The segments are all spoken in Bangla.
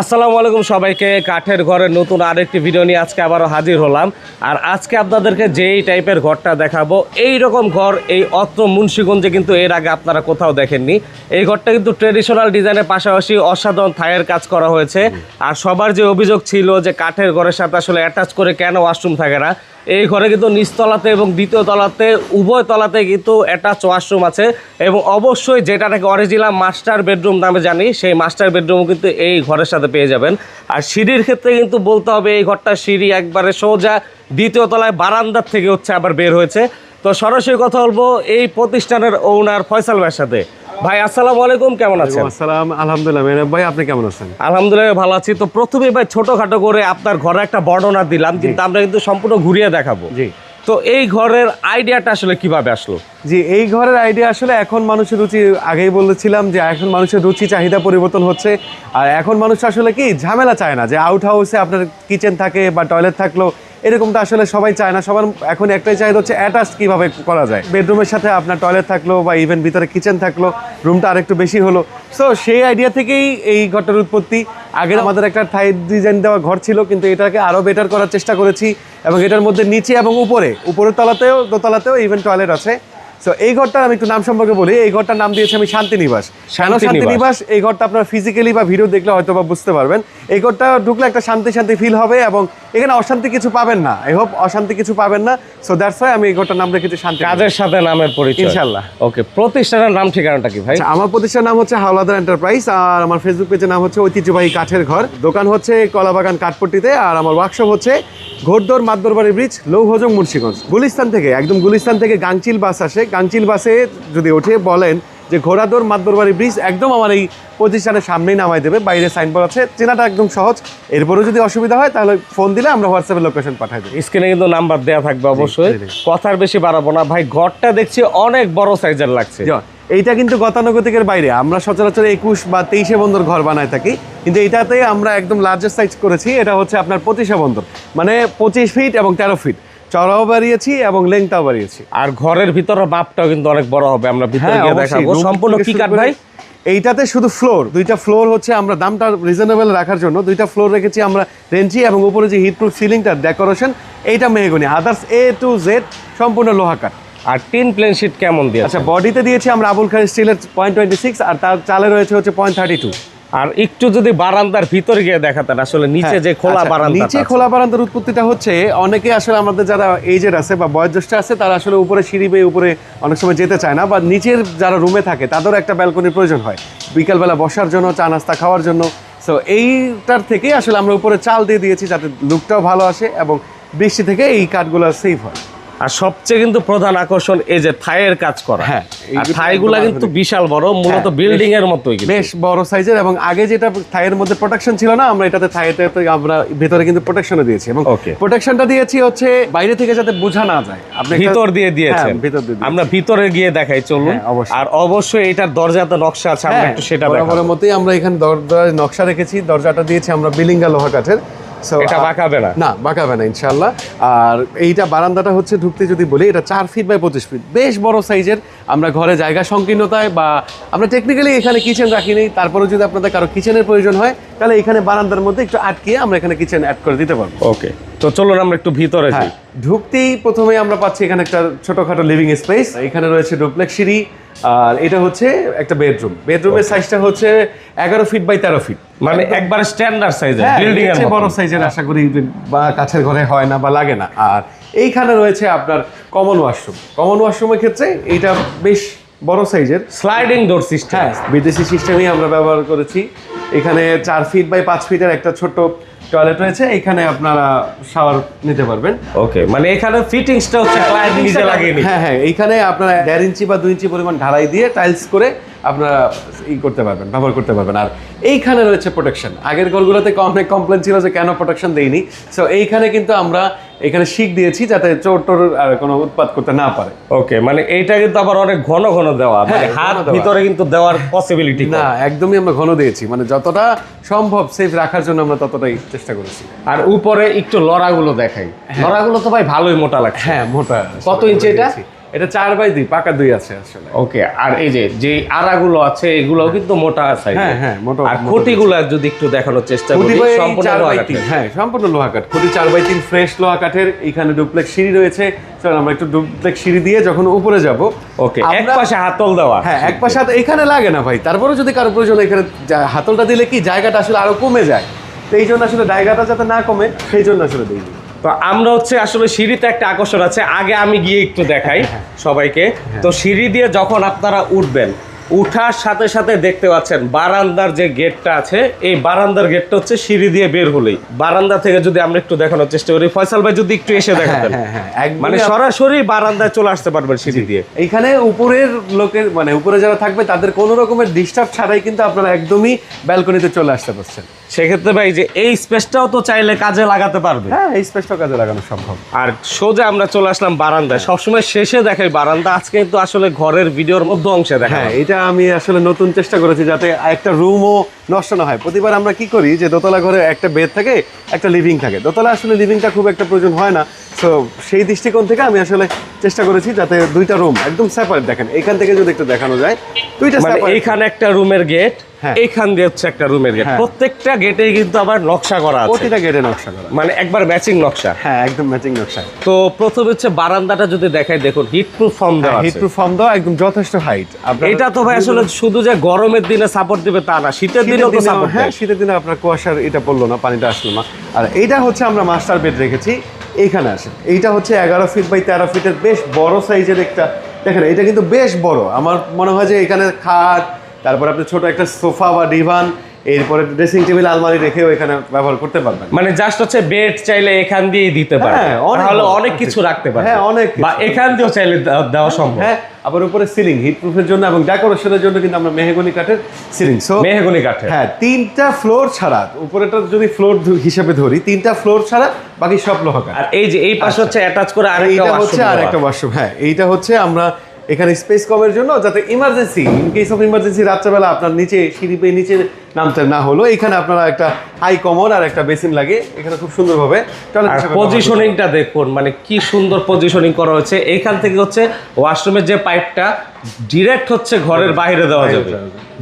আসসালামু আলাইকুম সবাইকে, কাঠের ঘরের নতুন আরেকটি ভিডিও নিয়ে আজকে আবারও হাজির হলাম। আর আজকে আপনাদেরকে যেই টাইপের ঘরটা দেখাবো এই রকম ঘর, এই অত্র মুন্সীগঞ্জে কিন্তু এর আগে আপনারা কোথাও দেখেননি। এই ঘরটা কিন্তু ট্রেডিশনাল ডিজাইনের পাশাপাশি অসাধারণ থায়ের কাজ করা হয়েছে। আর সবার যে অভিযোগ ছিল যে কাঠের ঘরের সাথে আসলে অ্যাটাচ করে কেন ওয়াশরুম থাকে না এই ঘরে কিন্তু নিচতলাতে এবং দ্বিতীয় তলাতে, উভয় তলাতে কিন্তু অ্যাটাচ ওয়াশরুম আছে এবং অবশ্যই যেটা নাকি অরিজিনাল মাস্টার বেডরুম নামে জানি, সেই মাস্টার বেডরুমও কিন্তু এই ঘরের সাথে পেয়ে যাবেন। আর সিঁড়ির ক্ষেত্রে কিন্তু বলতে হবে এই ঘরটা সিঁড়ি একবারে সোজা, দ্বিতীয় তলায় বারান্দার থেকে হচ্ছে আবার বের হয়েছে। তো সরাসরি কথা বলব এই প্রতিষ্ঠানের ওনার ফয়সাল ভাইয়ের সাথে। ভাই আসসালামু আলাইকুম কেমন আছেন? আসসালাম আলহামদুলিল্লাহ মেহরাব ভাই আপনি কেমন আছেন? আলহামদুলিল্লাহ ভালো আছি। তো প্রথমে ভাই ছোটখাটো করে আপনার ঘরে একটা বর্ণনা দিলাম কিন্তু আমরা কিন্তু সম্পূর্ণ ঘুরিয়ে দেখাবো। জি। তো এই ঘরের আইডিয়াটা আসলে কীভাবে আসলো? জি এই ঘরের আইডিয়া আসলে এখন মানুষের রুচি আগেই বলেছিলাম যে এখন মানুষের রুচি চাহিদা পরিবর্তন হচ্ছে। আর এখন মানুষ আসলে কি ঝামেলা চায় না যে আউট হাউসে আপনার কিচেন থাকে বা টয়লেট থাকল এরকমটা আসলে সবাই চায় না। সবার এখন একটাই চাহিদা হচ্ছে অ্যাটাচ কীভাবে করা যায়। বেডরুমের সাথে আপনার টয়লেট থাকল বা ইভেন ভিতরে কিচেন থাকল রুমটা আরেকটু বেশি হলো। সো সেই আইডিয়া থেকেই এই ঘরটার উৎপত্তি। আগে আমাদের একটা থাই ডিজাইন দেওয়া ঘর ছিল কিন্তু এটাকে আরও বেটার করার চেষ্টা করেছি। এবং এটার মধ্যে নিচে এবং উপরে উপরের তলাতেও দোতলাতেও ইভেন টয়লেট আছে। সো এই ঘরটার আমি একটু নাম সম্পর্কে বলি। এই ঘরটার নাম দিয়েছি আমি শান্তিনিবাস। কেন শান্তিনিবাস? এই ঘরটা আপনার ফিজিক্যালি বা ভিডিও দেখলে হয়তো বা বুঝতে পারবেন। এই ঘরটা ঢুকলে একটা শান্তি শান্তি ফিল হবে এবং এখানে অশান্তি কিছু পাবেন না। আই হোপ অশান্তি কিছু পাবেন না। সো দ্যাটস ওয়াই আমি এই ঘরটার নাম রেখেছি শান্তি কাজের সাথে নামের পরিচয়। ইনশাল্লাহ। ওকে প্রতিষ্ঠানের নাম ঠিকানাটা কি ভাই? আচ্ছা আমার প্রতিষ্ঠানের নাম হচ্ছে হাওলাদার এন্টারপ্রাইজ আর আমার ফেসবুক পেজের নাম হচ্ছে ঐতিহ্যবাহী কাঠের ঘর। দোকান হচ্ছে কলাবাগান কাঠপট্টিতে আর আমার ওয়ার্কশপ হচ্ছে ঘোরদোর মাদ্দরবাড়ি ব্রিজ লৌহজং মুন্সিগঞ্জ। গুলিস্তান থেকে একদম গুলিস্তান থেকে গাংচিল বাস আসে গাংচিল বাসে যদি ওঠে বলেন যে ঘোড়াদোর মাদ্দরবাড়ি ব্রিজ একদম আমার এই প্রতিষ্ঠানের সামনেই নামাই দেবে বাইরে সাইনবোর্ড আছে চেনাটা একদম সহজ। এরপরেও যদি অসুবিধা হয় তাহলে ফোন দিলে আমরা হোয়াটসঅ্যাপে লোকেশন পাঠাই দেবো। স্ক্রিনে কিন্তু নাম্বার দেওয়া থাকবে অবশ্যই। কথার বেশি বাড়াবো না। ভাই ঘরটা দেখছি অনেক বড় সাইজের লাগছে। এইটা কিন্তু গতানুগতিকের বাইরে। আমরা সচরাচর একুশ বা তেইশে বন্দর ঘর বানায় থাকি। কিন্তু এটাতে আমরা একদম লার্জেস্ট সাইজ করেছি। এটা হচ্ছে আপনার পঁচিশে বন্দর। মানে পঁচিশ ফিট এবং তেরো ফিট চড়াও বাড়িয়েছি এবং লেংটাও বাড়িয়েছি। আর ঘরের ভিতরে মাপটাও কিন্তু অনেক বড় হবে আমরা ভিতরে হ্যাঁ, গিয়ে দেখাবো। সম্পূর্ণ কি কাঠ ভাই? এইটাতে শুধু ফ্লোর দুইটা ফ্লোর হচ্ছে আমরা দামটা রিজনেবল রাখার জন্য। দুইটা ফ্লোর রেখেছি আমরা রেঞ্চি এবং উপরে যে হিটপ্রুফ সিলিংটা ডেকোরেশন এইটা mahogany. Others A to Z সম্পূর্ণ লোহা কাঠ। আর টিন প্লেন শিট কেমন দিয়ে আচ্ছা বডিতে দিয়েছি আমরা আবুল খান স্টিলের পয়েন্ট টোয়েন্টি সিক্স আর তার চালে রয়েছে হচ্ছে পয়েন্ট থার্টি টু আর একটু যদি বারান্দার ভিতরে গিয়ে দেখাতেন আসলে নিচে যে খোলা বারান্দা আচ্ছা, নিচে খোলা বারান্দার উৎপত্তিটা হচ্ছে অনেকে আসলে আমাদের যারা এজের আছে বা বয়োজ্যেষ্ঠ আছে তারা আসলে উপরে সিঁড়ি বেয়ে উপরে অনেক সময় যেতে চায় না বা নিচের যারা রুমে থাকে তাদেরও একটা ব্যালকনির প্রয়োজন হয় বিকালবেলা বসার জন্য চা নাস্তা খাওয়ার জন্য। সো এইটার থেকেই আসলে আমরা উপরে চাল দিয়ে দিয়েছি যাতে লুকটাও ভালো আসে এবং বৃষ্টি থেকে এই কাঠগুলো সেভ হয়। আর সবচেয়ে কিন্তু প্রধান আকর্ষণ এই যে থাইয়ের কাজ করা। হ্যাঁ, আর থাইগুলা কিন্তু বিশাল বড় মূলত হ্যাঁ, বিল্ডিং এর মতোই বেশ বড় সাইজের এবং আগে যেটা থাইয়ের মধ্যে প্রোটেকশন ছিল না আমরা এটাতে থাইতে আমরা ভেতরে কিন্তু প্রোটেকশনও দিয়েছি এবং প্রোটেকশনটা দিয়েছি হচ্ছে বাইরে থেকে যাতে বোঝা না যায়। আপনি ভিতর দিয়ে দিয়েছেন। হ্যাঁ, ভিতর দিয়ে আমরা ভিতরে গিয়ে দেখাই চলুন। হ্যাঁ। আর অবশ্যই এটার দরজাতে নকশা আছে আমরা একটু সেটা বরাবরের মতোই আমরা এখানে দরজায় নকশা রেখেছি দরজাটা দিয়েছি আমরা বিলিঙ্গা লোহা কাঠের এটা বাঁকাবে না। না বাঁকাবে না ইনশাল্লাহ আর এইটা বারান্দাটা হচ্ছে ঢুকতে যদি বলি এটা চার ফিট বাই পঁচিশ ফিট বেশ বড় সাইজের আমরা ঘরে জায়গা সংকীর্ণতায় বা আমরা টেকনিক্যালি এখানে কিচেন রাখিনি তারপরেও যদি আপনাদের কারও কিচেনের প্রয়োজন হয় তাহলে এখানে বারান্দার মধ্যে একটু আটকিয়ে আমরা এখানে কিচেন অ্যাড করে দিতে পারব। ওকে তো চলুন আমরা একটু ভিতরে যাই। হ্যাঁ ঢুকতেই প্রথমে আমরা পাচ্ছি এখানে একটা ছোটখাটো লিভিং স্পেস এখানে রয়েছে ডুপ্লেক্স সিঁড়ি আর এটা হচ্ছে একটা বেডরুম বেডরুমের সাইজটা হচ্ছে এগারো ফিট বাই তেরো ফিট মানে একবার স্ট্যান্ডার্ড সাইজ হ্যাঁ, বিল্ডিং বড় সাইজের আশা করি বা কাছের ঘরে হয় না বা লাগে না। আর এইখানে রয়েছে আপনার কমন ওয়াশরুম কমন ওয়াশরুমের ক্ষেত্রে এইটা বেশ বড় সাইজের স্লাইডিং ডোর সিস্টেম হ্যাঁ বিদেশি সিস্টেমই আমরা ব্যবহার করেছি। এখানে চার ফিট বাই পাঁচ ফিটের একটা ছোট্ট টয়লেট রয়েছে। এখানে আপনারা শাওয়ার নিতে পারবেন। ওকে মানে এখানে ফিটিংসটা হচ্ছে ক্লায়েন্ট নিজে লাগিয়ে হ্যাঁ হ্যাঁ এইখানে আপনারা দেড় ইঞ্চি বা দুই ইঞ্চি পরিমাণ ঢালাই দিয়ে টাইলস করে আপনারা ই করতে পারবেন ব্যবহার করতে পারবেন। আর এইখানে রয়েছে প্রোটেকশন আগের ঘরগুলোতে অনেক কমপ্লেন ছিল যে কেন প্রোটেকশন দেইনি। সো এইখানে কিন্তু আমরা এখানে শিক দিয়েছি যাতে চোর টোর কোনো উৎপাত করতে না পারে। ওকে মানে এইটা কিন্তু আবার অনেক ঘন ঘন দেওয়া মানে হ্যাঁ, হাত ভিতরে কিন্তু দেওয়ার পসিবিলিটি না একদমই আমরা ঘন দিয়েছি মানে যতটা সম্ভব সেফ রাখার জন্য আমরা ততটাই চেষ্টা করেছি। আর উপরে একটু লড়াগুলো দেখাই। লড়াগুলো তো ভাই ভালোই মোটা লাগছে। হ্যাঁ মোটা। কত ইঞ্চি এটা? এটা চার বাই দুই পাকা দুই আছে আসলে। ওকে আর এই যে যে আরাগুলো আছে এগুলোও কিন্তু মোটা সাইজ হ্যাঁ, হ্যাঁ, মোটা- আর খুঁটিগুলো যদি একটু দেখানোর চেষ্টা করি সম্পূর্ণ লোহা। তিন হ্যাঁ সম্পূর্ণ লোহা কাঠ। খুঁটি চার বাই তিন ফ্রেশ লোহা কাঠের। এখানে ডুপ্লেক্স সিঁড়ি রয়েছে। চলো আমরা একটু ডুপ্লেক্স সিঁড়ি দিয়ে যখন উপরে যাব ওকে এক পাশে হাতল দেওয়া। হ্যাঁ এক পাশে হাত এখানে লাগে না ভাই। তারপরে যদি কারও প্রয়োজন এখানে হাতলটা দিলে কি জায়গাটা আসলে আরও কমে যায়? তো এই জন্য আসলে জায়গাটা যাতে না কমে সেই জন্য আসলে দিই তো আমরা হচ্ছে আসলে সিঁড়িতে একটা আকর্ষণ আছে। আগে আমি গিয়ে একটু দেখাই সবাইকে। তো সিঁড়ি দিয়ে যখন আপনারা উঠবেন উঠার সাথে সাথে দেখতে পাচ্ছেন বারান্দার যে গেটটা আছে এই বারান্দার গেটটা হচ্ছে সিঁড়ি দিয়ে বের হলেই। বারান্দা থেকে যদি আমরা একটু দেখানোর চেষ্টা করি ফয়সাল ভাই যদি একটু এসে দেখাতেন। হ্যাঁ, হ্যাঁ, মানে সরাসরি বারান্দায় চলে আসতে পারবেন সিঁড়ি দিয়ে। এইখানে উপরের লোকের মানে উপরে যারা থাকবে তাদের কোনো রকমের ডিস্টার্ব ছাড়াই কিন্তু আপনারা একদমই ব্যালকনিতে চলে আসতে পারছেন। সেক্ষেত্রে ভাই যে এই স্পেসটাও তো চাইলে কাজে লাগাতে পারবে। হ্যাঁ এই স্পেসটাও কাজে লাগানো সম্ভব। আর সোজা আমরা চলে আসলাম বারান্দায়। সবসময় শেষে দেখাই বারান্দা আজকে কিন্তু আসলে ঘরের ভিডিওর মধ্যে অংশে দেখা হ্যাঁ এটা আমি আসলে নতুন চেষ্টা করেছি যাতে একটা রুমও নষ্ট না হয়। প্রতিবার আমরা কি করি যে দোতলা ঘরে একটা বেড থাকে একটা লিভিং থাকে। দোতলা আসলে লিভিংটা খুব একটা প্রয়োজন হয় না। তো সেই দৃষ্টিকোণ থেকে আমি আসলে চেষ্টা করেছি যাতে দুইটা রুম একদম সেপারেট দেখেন। এখান থেকে যদি একটু দেখানো যায় দুইটা মানে এইখানে একটা রুমের গেট হ্যাঁ। এইখান দিয়ে হচ্ছে একটা রুমের গেট হ্যাঁ। প্রত্যেকটা গেটেই কিন্তু আবার নকশা করা আছে। প্রতিটা গেটে নকশা করা। মানে একবার ম্যাচিং নকশা। হ্যাঁ একদম ম্যাচিং নকশা। তো প্রথমে হচ্ছে বারান্দাটা যদি দেখাই দেখুন হিট প্রুফ ফর্ম দেওয়া হিট প্রুফ ফর্ম দাও একদম যথেষ্ট হাইট এটা তো ভাই আসলে শুধু যে গরমের দিনে সাপোর্ট দিবে তা না শীতের দিনেও তো সাপোর্ট হ্যাঁ শীতের দিনে আপনার কুয়াশার এটা পড়ল না পানিটা আসলো না। আর এইটা হচ্ছে আমরা মাস্টার বেড রেখেছি। এইখানে আসে এইটা হচ্ছে এগারো ফিট বাই তেরো ফিটের বেশ বড় সাইজের একটা, দেখেন, এটা কিন্তু বেশ বড়। আমার মনে হয় যে এখানে খাট, তারপর আপনি ছোট একটা সোফা বা ডিভান এরপরে ড্রেসিং টেবিল আলমারি রেখেও এখানে ব্যবহার করতে পারবেন। মানে জাস্ট হচ্ছে বেড চাইলে এখান দিয়ে দিতে পারে হ্যাঁ, তাহলে অনেক কিছু রাখতে পারে হ্যাঁ, অনেক বা এখান দিয়েও চাইলে দেওয়া- দেওয়া সম্ভব। হ্যাঁ আবার উপরে সিলিং হিট প্রুফের জন্য এবং ডেকোরেশনের জন্য কিন্তু আমরা মেহগনি কাঠের সিলিং সো মেহগনি কাঠে হ্যাঁ তিনটা ফ্লোর ছাড়া উপরেটা যদি ফ্লোর হিসেবে ধরি তিনটা ফ্লোর ছাড়া বাকি সব লোহা আর এই যে এই পাশে হচ্ছে অ্যাটাচ করে আর এইটা হচ্ছে আর একটা ওয়াশরুম হ্যাঁ এইটা হচ্ছে আমরা এখানে স্পেস কমের জন্য যাতে emergency in case of emergency রাত্রেবেলা আপনার নিচে সিঁড়ি পেয়ে নিচে নামতে না হলো এখানে আপনারা একটা হাই কমর আর একটা বেসিন লাগে এখানে খুব সুন্দরভাবে পজিশনিংটা দেখুন মানে কি সুন্দর পজিশনিং করা হয়েছে। এইখান থেকে হচ্ছে ওয়াশরুমের যে পাইপটা ডিরেক্ট হচ্ছে ঘরের বাইরে দেওয়া যাবে।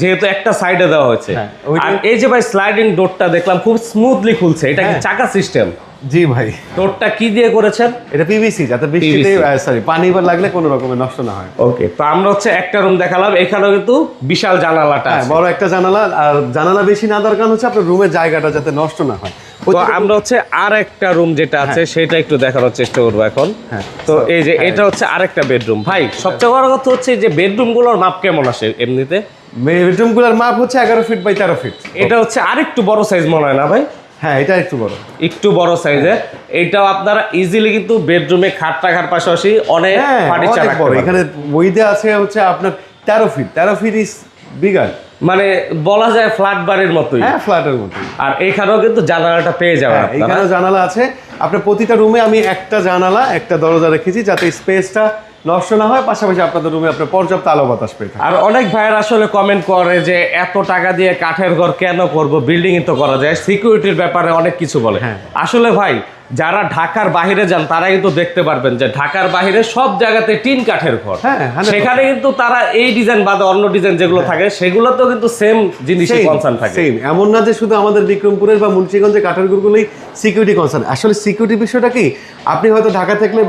যেহেতু একটা সাইডে দেওয়া হয়েছে। হ্যাঁ, আর এই যে ভাই স্লাইডিং ডোরটা দেখলাম খুব স্মুথলি খুলছে। এটা কি হ্যাঁ। চাকা সিস্টেম জি ভাই। ডোরটা কি দিয়ে করেছেন? এটা পিভিসি যাতে বৃষ্টিতে সরি পানি বা লাগলে কোনো রকমের নষ্ট না হয়। ওকে তো আমরা হচ্ছে একটা রুম দেখালাম এখানেও কিন্তু বিশাল জানালাটা হ্যাঁ আছে। বড় একটা জানালা আর জানালা বেশি না দরকার হচ্ছে আপনার রুমের জায়গাটা যাতে নষ্ট না হয়। তো আমরা হচ্ছে আর একটা রুম যেটা আছে সেটা একটু দেখানোর চেষ্টা করব এখন। হ্যাঁ। তো এই যে এটা হচ্ছে আরেকটা বেডরুম ভাই সবচেয়ে বড় কথা হচ্ছে যে বেডরুমগুলোর মাপ কেমন আসে এমনিতে? বেডরুমগুলোর মাপ হচ্ছে এগারো ফিট বাই তেরো ফিট এটা হচ্ছে আরেকটু বড় সাইজ মনে হয় না ভাই? হ্যাঁ এটা একটু বড়। একটু বড় সাইজের। এটাও আপনারা ইজিলি কিন্তু বেডরুমে খাট রাখার পাশাপাশি অনেক হ্যাঁ ফার্নিচার বড়। এখানে বইতে আছে হচ্ছে আপনার তেরো ফিট তেরো ফিট ইস বিগার মানে বলা যায় ফ্ল্যাট বাড়ির মতোই। হ্যাঁ ফ্ল্যাটের মতো আর এইখানেও কিন্তু জানালাটা পেয়ে যাবেন হ্যাঁ আপনারা। এখানে জানালা আছে। আপনার প্রতিটা রুমে আমি একটা জানালা একটা দরজা রেখেছি যাতে স্পেসটা নষ্ট না হয় পাশাপাশি আপনাদের রুমে আপনার পর্যাপ্ত আলো বাতাস পেয়ে থাকে আর অনেক ভাইয়ের আসলে কমেন্ট করে যে এত টাকা দিয়ে কাঠের ঘর কেন করব? বিল্ডিং তো করা যায়। সিকিউরিটির ব্যাপারে অনেক কিছু বলে। হ্যাঁ। আসলে ভাই যারা ঢাকার বাইরে যান তারা কিন্তু দেখতে পারবেন যে ঢাকার বাইরে সব জায়গাতে টিন কাঠের ঘর। হ্যাঁ, সেখানে কিন্তু তারা এই ডিজাইন বাদে অন্য ডিজাইন যেগুলো থাকে সেগুলোতেও কিন্তু সেম জিনিসই কনসার্ন থাকে। সেম এমন না যে শুধু আমাদের বিক্রমপুরের বা মুন্সিগঞ্জের কাঠের গুড়গুলোই সিকিউরিটি কনসার্ন আসলে সিকিউরিটি বিষয়টা কি? আপনি হয়তো ঢাকা থাকলে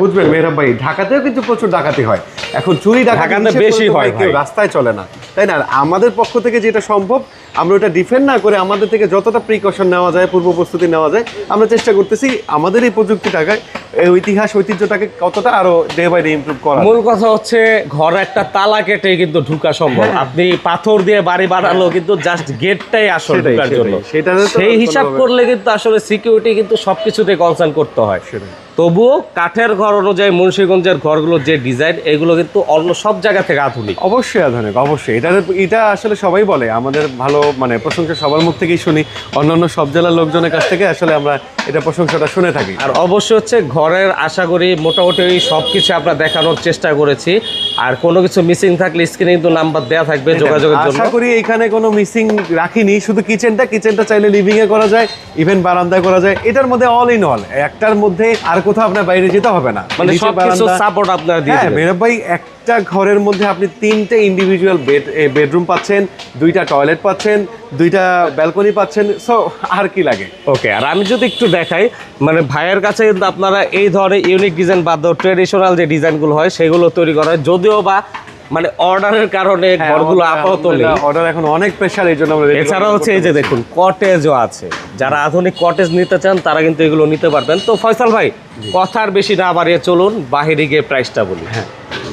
বুঝবেন মেহরাব ভাই ঢাকাতেও কিন্তু প্রচুর ডাকাতি হয়। এখন চুরি ডাকাতি বেশি হয় কেউ রাস্তায় চলে না। তাই না? আমাদের পক্ষ থেকে যেটা সম্ভব আমরা ওটা ডিফেন্ড না করে আমাদের থেকে যতটা প্রিকশন নেওয়া যায় পূর্ব প্রস্তুতি নেওয়া যায় আমরা চেষ্টা করতেছি আমাদের এই প্রযুক্তিটাকে এই ঐতিহাস ঐতিহ্যটাকে কতটা আরও ডে বাই ডে ইমপ্রুভ করা মূল কথা হচ্ছে ঘর একটা তালা কেটে কিন্তু ঢুকা সম্ভব। হ্যাঁ। আপনি পাথর দিয়ে বাড়ি বানালো কিন্তু জাস্ট গেটটাই আসল ঢুকার জন্য। সেটা সেই হিসাব করলে কিন্তু আসলে সিকিউরিটি কিন্তু সবকিছুতে কনসার্ন করতে হয়। তবুও কাঠের ঘর অনুযায়ী মুন্সিগঞ্জের ঘরগুলোর যে ডিজাইন এগুলো কিন্তু অন্য সব জায়গা থেকে আধুনিক। অবশ্যই আধুনিক অবশ্যই। এটা এটা আসলে সবাই বলে আমাদের ভালো মানে প্রশংসা সবার মুখ থেকেই শুনি। অন্যান্য সব জেলার লোকজনের কাছ থেকে আসলে আমরা এটা প্রশংসাটা শুনে থাকি। আর অবশ্যই হচ্ছে ঘরের আশা করি মোটামুটি সব কিছু আমরা দেখানোর চেষ্টা করেছি। আর কোনো কিছু মিসিং থাকলে স্ক্রিনে কিন্তু নাম্বার দেওয়া থাকবে যোগাযোগের জন্য। আশা করি এখানে কোনো মিসিং রাখিনি। শুধু কিচেনটা কিচেনটা চাইলে লিভিং এ করা যায় ইভেন বারান্দায় করা যায়। এটার মধ্যে অল ইন অল একটার মধ্যে আর কোথাও আপনার বাইরে যেতে হবে না। মানে সাপোর্ট আপনারা দিয়ে হ্যাঁ। মেহরাব ভাই একটা ঘরের মধ্যে আপনি তিনটে ইন্ডিভিজুয়াল বেড বেডরুম পাচ্ছেন দুইটা টয়লেট পাচ্ছেন দুইটা ব্যালকনি পাচ্ছেন সো আর কি লাগে? ওকে আর আমি যদি একটু দেখাই মানে ভাইয়ের কাছে কিন্তু আপনারা এই ধরনের ইউনিক ডিজাইন বাদ দাও ট্রেডিশনাল যে ডিজাইনগুলো হয় সেগুলো তৈরি করা হয়। যদিও বা মানে অর্ডারের কারণে হ্যাঁ, ঘরগুলো আপাতত নেই। অর্ডার এখন অনেক প্রেশার এই জন্য আমরা এছাড়া হচ্ছে এই যে দেখুন কটেজও আছে। যারা আধুনিক কটেজ নিতে চান তারা কিন্তু এগুলো নিতে পারবেন। তো ফয়সাল ভাই কথার বেশি না বাড়িয়ে চলুন বাহিরে গিয়ে প্রাইসটা বলি। হ্যাঁ।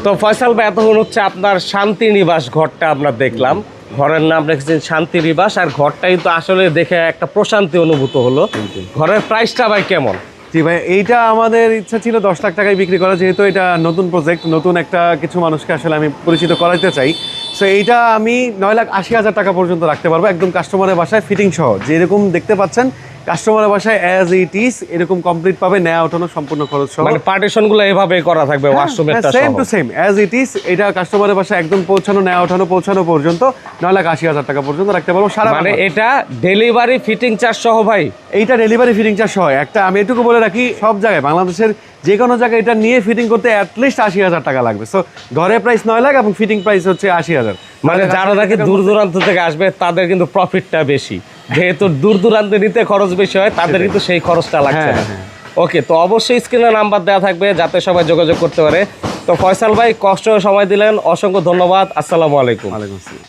তো ফয়সাল ভাই এতক্ষণ হচ্ছে আপনার শান্তি নিবাস ঘরটা আমরা দেখলাম। ঘরের নাম রেখেছেন শান্তি নিবাস আর ঘরটা কিন্তু আসলে দেখে একটা প্রশান্তি অনুভূত হলো। ঘরের প্রাইসটা ভাই কেমন? জি ভাই, এইটা আমাদের ইচ্ছা ছিল দশ লাখ টাকায় বিক্রি করা, যেহেতু এটা নতুন প্রজেক্ট নতুন একটা কিছু মানুষকে আসলে আমি পরিচিত করাইতে চাই। সো এইটা আমি নয় লাখ আশি হাজার টাকা পর্যন্ত রাখতে পারব একদম কাস্টমারের বাসায় ফিটিং সহ। যেরকম দেখতে পাচ্ছেন কাস্টমারের বাসায় অ্যাজ ইট ইজ এরকম কমপ্লিট পাবে নেওয়া ওঠানো সম্পূর্ণ খরচ সহ। মানে পার্টিশনগুলো এভাবে করা থাকবে ওয়াশরুমেরটা same to same as it is এটা কাস্টমারের বাসায় একদম পৌঁছানো নেওয়া ওঠানো পৌঁছানো পর্যন্ত নয় লাখ আশি হাজার টাকা পর্যন্ত রাখতে পারব সারা মানে এটা ডেলিভারি ফিটিং চার্জ সহ ভাই। এইটা ডেলিভারি ফিটিং চার্জ হয় একটা আমি এটুকু বলে রাখি সব জায়গায় বাংলাদেশের যে কোনো জায়গায় এটা নিয়ে ফিটিং করতে অ্যাটলিস্ট আশি হাজার টাকা লাগবে। সো ঘরে প্রাইস নয় লাখ এবং ফিটিং প্রাইস হচ্ছে আশি হাজার। মানে যারা নাকি দূর দূরান্ত থেকে আসবে তাদের কিন্তু প্রফিটটা বেশি। যেহেতু দূর দূরান্তে নিতে খরচ বেশি হয় তাদের কিন্তু সেই খরচটা লাগছে না। হ্যাঁ, ওকে তো অবশ্যই স্ক্রিনে নাম্বার দেওয়া থাকবে যাতে সবাই যোগাযোগ করতে পারে। তো ফয়সাল ভাই কষ্ট সময় দিলেন। অসংখ্য ধন্যবাদ। আসসালামু আলাইকুম। আসসালাম।